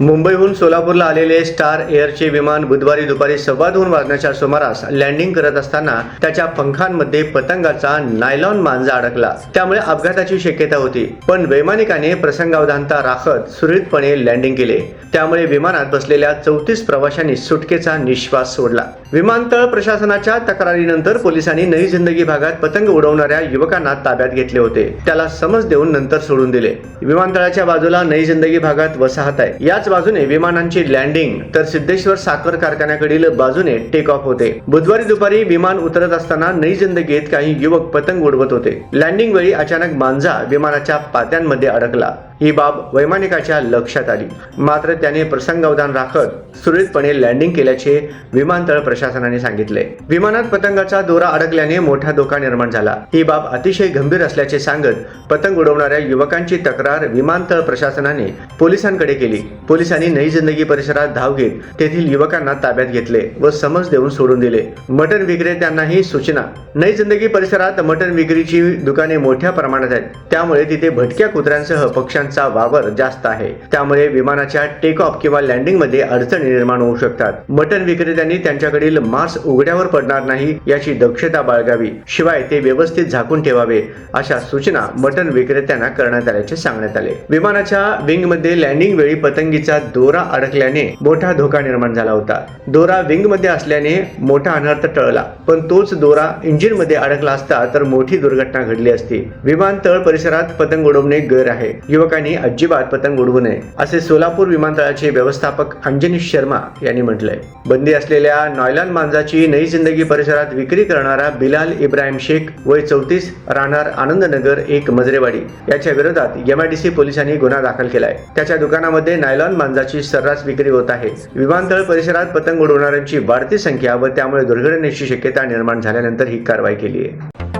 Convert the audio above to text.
मुंबईहून सोलापूरला आलेले स्टार एअरचे विमान बुधवारी दुपारी सव्वा दोन वाजण्याच्या सुमारास लँडिंग करत असताना त्याच्या पंखांमध्ये पतंगाचा नायलॉन मांजा अडकला. त्यामुळे अपघाताची शक्यता होती. पण वैमानिकाने प्रसंगावधानता राखत सुरळीतपणे लँडिंग केले. त्यामुळे विमानात बसलेल्या चौतीस प्रवाशांनी सुटकेचा निश्वास सोडला. विमानतळ प्रशासनाच्या तक्रारीनंतर पोलिसांनी नई जिंदगी भागात पतंग उडवणाऱ्या युवकांना ताब्यात घेतले होते. त्याला समज देऊन नंतर सोडून दिले. विमानतळाच्या बाजूला नई जिंदगी भागात वसाहत आहे. याच बाजूने विमानांची लँडिंग तर सिद्धेश्वर साखर कारखान्याकडील बाजूने टेक ऑफ होते. बुधवारी दुपारी विमान उतरत असताना नई जिंदगीत काही युवक पतंग उडवत होते. लँडिंग वेळी अचानक मांजा विमानाच्या पात्यांमध्ये अडकला. ही बाब वैमानिकाच्या लक्षात आली. मात्र त्याने प्रसंगावधान राखत सुरळीतपणे लँडिंग केल्याचे विमानतळ प्रशासनाने सांगितले. विमानात पतंगाचा दोरा अडकल्याने मोठा धोका निर्माण झाला. ही बाब अतिशय गंभीर असल्याचे सांगत पतंग उडवणाऱ्या युवकांची तक्रार विमानतळ प्रशासनाने पोलिसांकडे केली. पोलिसांनी नई जिंदगी परिसरात धाव घेत तेथील युवकांना ताब्यात घेतले व समज देऊन सोडून दिले. मटन विक्रेत्यांनाही सूचना. नई जिंदगी परिसरात मटन विक्रीची दुकाने मोठ्या प्रमाणात आहेत. त्यामुळे तिथे भटक्या कुत्र्यांसह पक्ष्यांचा वावर जास्त आहे. त्यामुळे विमानाच्या टेक ऑफ किंवा लँडिंगमध्ये अडचणी निर्माण होऊ शकतात. मटन विक्रेत्यांनी त्यांच्याकडील मांस उघड्यावर पडणार नाही याची दक्षता बाळगावी. शिवाय ते व्यवस्थित झाकून ठेवावे अशा सूचना मटन विक्रेत्यांना करण्यात आल्याचे सांगण्यात आले. विमानाच्या विंगमध्ये लँडिंग वेळी पतंगीचा दोरा अडकल्याने मोठा धोका निर्माण झाला होता. दोरा विंगमध्ये असल्याने मोठा अनर्थ टळला. पण तोच दोरा इंजिनमध्ये अडकला असता तर मोठी दुर्घटना घडली असती. विमानतळ परिसरात पतंग उडवणे गैर आहे. युवक युवकांनी अजिबात पतंग उडवू नये असे सोलापूर विमानतळाचे व्यवस्थापक अंजनी शर्मा यांनी म्हटलंय. बंदी असलेल्या नॉयलान मांजाची नई जिंदगी परिसरात विक्री करणारा बिलाल इब्राहिम शेख वय चौतीस राहणार आनंदनगर एक मजरेवाडी याच्या विरोधात एमआयडीसी पोलिसांनी गुन्हा दाखल केलाय. त्याच्या दुकानामध्ये नायलॉन मांजाची सर्रास विक्री होत आहे. विमानतळ परिसरात पतंग उडवणाऱ्यांची वाढती संख्या व त्यामुळे दुर्घटनेची शक्यता निर्माण झाल्यानंतर ही कारवाई केली आहे.